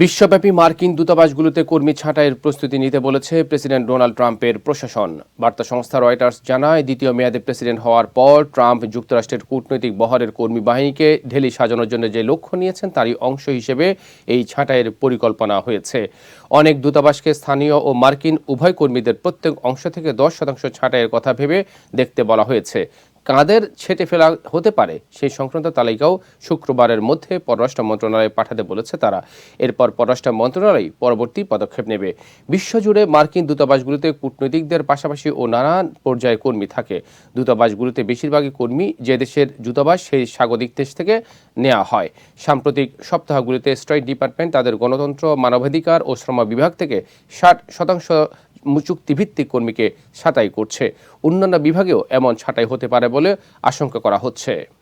বিশ্বব্যাপী মার্কিন দূতাবাসগুলোতে কর্মী ছাঁটাইয়ের প্রস্তুতি নিতে বলেছে প্রেসিডেন্ট ডোনাল্ড ট্রাম্পের প্রশাসন। বার্তা সংস্থা রয়টার্স জানায়, দ্বিতীয় মেয়াদে প্রেসিডেন্ট হওয়ার পর ট্রাম্প যুক্তরাষ্ট্রের কূটনৈতিক বহরের কর্মী বাহিনীকে ঢেলি সাজানোর জন্য যে লক্ষ্য নিয়েছেন, তারই অংশ হিসেবে এই ছাঁটাইয়ের পরিকল্পনা হয়েছে। অনেক দূতাবাসকে স্থানীয় ও মার্কিন উভয় কর্মীদের প্রত্যেক অংশ থেকে দশ শতাংশ ছাঁটাইয়ের কথা ভেবে দেখতে বলা হয়েছে। কাদের ছেটে ফেলা হতে পারে সেই সংক্রান্ত তালিকাও শুক্রবারের মধ্যে পররাষ্ট্র মন্ত্রণালয়ে পাঠাতে বলেছে তারা। এরপর পররাষ্ট্র মন্ত্রণালয় পরবর্তী পদক্ষেপ নেবে। বিশ্বজুড়ে মার্কিন দূতাবাসগুলোতে কূটনৈতিকদের পাশাপাশি ও নানান পর্যায়ে কর্মী থাকে। দূতাবাসগুলোতে বেশিরভাগই কর্মী যে দেশের দূতাবাস, সেই স্বাগতিক দেশ থেকে নেওয়া হয়। সাম্প্রতিক সপ্তাহগুলিতে স্টেট ডিপার্টমেন্ট তাদের গণতন্ত্র, মানবাধিকার ও শ্রম বিভাগ থেকে ষাট শতাংশ চুক্তিভিত্তিক কর্মীকে ছাঁটাই করছে। অন্যান্য বিভাগেও এমন ছাঁটাই হতে পারে বলে আশঙ্কা করা হচ্ছে।